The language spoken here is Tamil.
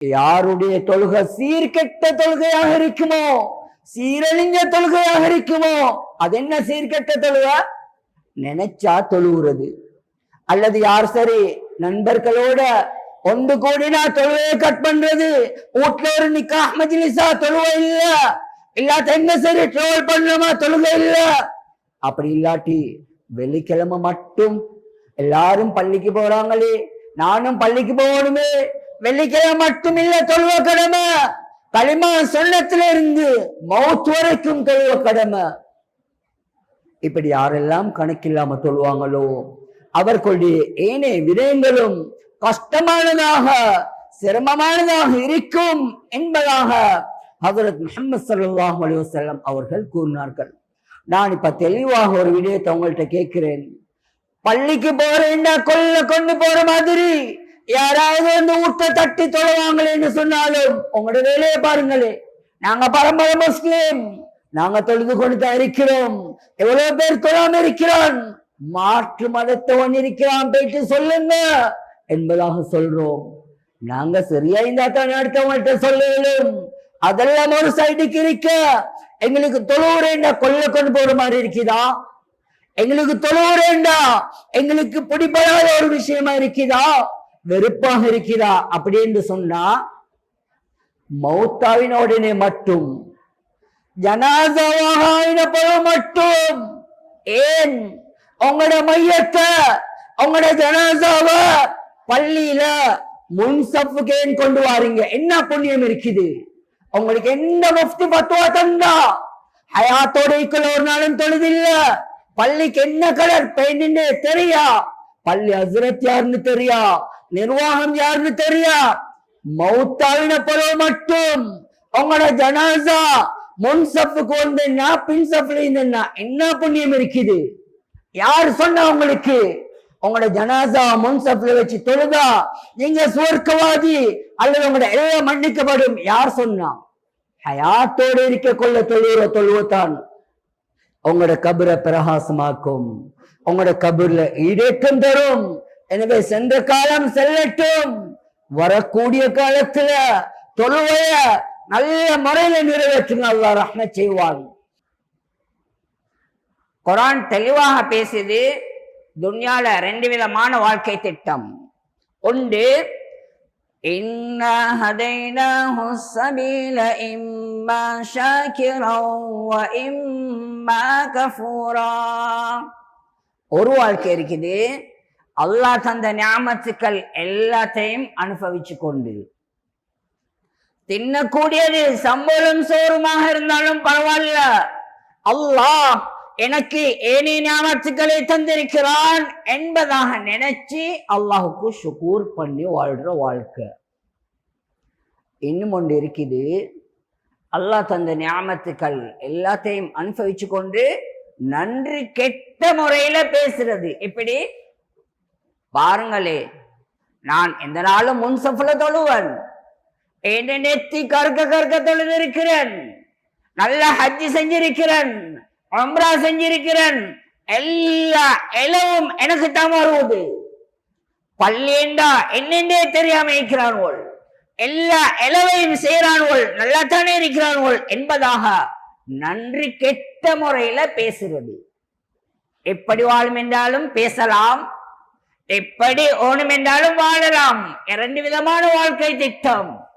யாருடைய தொழுகை சீர்கெட்ட தொழுகையாக இருக்குமோ? சீரழிஞ்ச தொழுகையாக இருக்குமோ? அது என்ன சீர்கெட்ட தொழுகை? நினைச்சா தொழுகிறது அல்லது யார் சரி? நண்பர்களோட ஒன்று கூடினா தொழுவையை கட் பண்றது. வீட்டுல ஒரு நிக்கா மஜ்லிஸா தொழுவை இல்ல. இல்லாட்ட என்ன சரி? ட்ரோல் பண்றோமா தொழுகை இல்ல. அப்படி இல்லாட்டி வெள்ளிக்கிழமை மட்டும் எல்லாரும் பள்ளிக்கு போறாங்களே. நானும் பள்ளிக்கு போகணுமே. வெள்ளிக்கிழமை மட்டும் இல்ல தொழுவ கடமை களிமா சொன்னத்துல இருந்து மௌத் வரைக்கும் தொழுவ கடமை இப்படி யாரெல்லாம் கணக்கில்லாம தொழுவாங்களோ அவர்களுடைய ஏனே விடயங்களும் கஷ்டமானதாக சிரமமானதாக இருக்கும் என்பதாக ஹசரத் முகமது செல்லம் அவர்கள் கூறினார்கள். நான் இப்ப தெளிவாக ஒரு விடயத்தை உங்கள்கிட்ட கேட்கிறேன். பள்ளிக்கு போறேன்னா கொல்ல கொண்டு போற மாதிரி. யாராவது வந்து ஊட்ட தட்டி தொழுவாங்களேன்னு சொன்னாலும் உங்களோட வேலையை பாருங்களே. நாங்க பரம்பரை முஸ்லீம். நாங்க தொழுது கொண்டு தான் இருக்கிறோம். எவ்வளவு பேர் தொழாம இருக்கிறான்? மாற்று மதத்தவன் இருக்கிறான் போயிட்டு சொல்லுங்க என்பதாக சொல்றோம். நாங்க சரியா இருந்தா தான் அடுத்தவங்கள்ட்ட சொல்லலும். அதெல்லாம் ஒரு சைடுக்கு இருக்க. எங்களுக்கு தொழுவுறேண்டா கொல்ல கொண்டு போற மாதிரி இருக்குதா? எங்களுக்கு தொழுவுறேண்டா எங்களுக்கு பிடிப்படாத ஒரு விஷயமா இருக்குதா? வெறுப்பாக இருக்கிறா அப்படின்னு சொன்னா மௌத்தாவினோடனே மட்டும் ஜனாசாவாக மட்டும். ஏன்? உங்களோட மையத்தை உங்களோட ஜனாதாவ பள்ளியில முன் சப்புக்கு ஏன் கொண்டு வாரீங்க. என்ன புண்ணியம் இருக்குது? உங்களுக்கு எந்த முஃப்தி பத்துவா தந்தா? ஹயாத்தோட இருக்குள்ள ஒரு நாளும் தொழுதில்ல. பள்ளிக்கு என்ன கலர் பெயிண்ட் தெரியா? பள்ளி ஹசரத் யாருன்னு தெரியா? நிர்வாகம் யாருன்னு தெரியா? மௌத்தாவின பருவ மட்டும். உங்களோட ஜனாசா முன் சப்புக்கு பின்சப்ல பின் சப்புல என்ன புண்ணியம் இருக்குது? யார் சொன்னா உங்களுக்கு? உங்களோட ஜனாசா முன் சப்புல வச்சு தொழுதா? நீங்க சுவர்க்கவாதி அல்லது உங்களோட எல்லாம் மன்னிக்கப்படும். யார் சொன்னா? ஹயாத்தோடு இருக்க கொள்ள தொழுகிற தொழுவத்தான். உங்களோட கபரை பிரகாசமாக்கும். உங்களோட கபூர்ல ஈடேற்றம் தரும். எனவே சென்ற காலம் செல்லட்டும். வரக்கூடிய காலத்துல தொழுவைய நல்ல முறையில நிறைவேற்றுங்க. அல்லாஹ் ரஹ்மத் செய்வாங்க குரான் தெளிவாக பேசுது துன்யால ரெண்டு விதமான வாழ்க்கை திட்டம். ஒன்று ஒரு வாழ்க்கை இருக்குது. அல்லாஹ் தந்த ஞாபகத்துக்கள் எல்லாத்தையும் அனுபவிச்சு கொண்டு தின்னக்கூடியது சம்பளம் சோறுமாக இருந்தாலும் பரவாயில்ல. அல்லாஹ் எனக்கு ஏனே ஞாபகத்துக்களை தந்திருக்கிறான் என்பதாக நினைச்சு அல்லாஹுக்கு சுகூர் பண்ணி வாழ்ற வாழ்க்கை. இன்னும் ஒன்று இருக்குது. அல்லாஹ் தந்த ஞாபகத்துக்கள் எல்லாத்தையும் அனுபவிச்சு கொண்டு நன்றி கெட்ட முறையில பேசுறது. எப்படி? பாருங்களே நான் எந்த நாளும் முன் சஃபல தொழுவன். என்ன நெத்தி கற்க கற்க தொழுதிருக்கிறேன்? நல்ல ஹஜ்ஜி செஞ்சிருக்கிறேன் அம்ரா செஞ்சிருக்கிறேன். எல்லா எலவும் எனக்கு தான் வருவது. பள்ளியண்டா என்னென்றே தெரியாம இருக்கிறான்கள் எல்லா எலவையும் செய்கிறான்கள் நல்லா தானே இருக்கிறான்கள் என்பதாக நன்றி கெட்ட முறையில பேசுறது எப்படி வாழும் என்றாலும் பேசலாம். எப்படி ஓணும் என்றாலும் வாழலாம். இரண்டு விதமான வாழ்க்கை திட்டம்.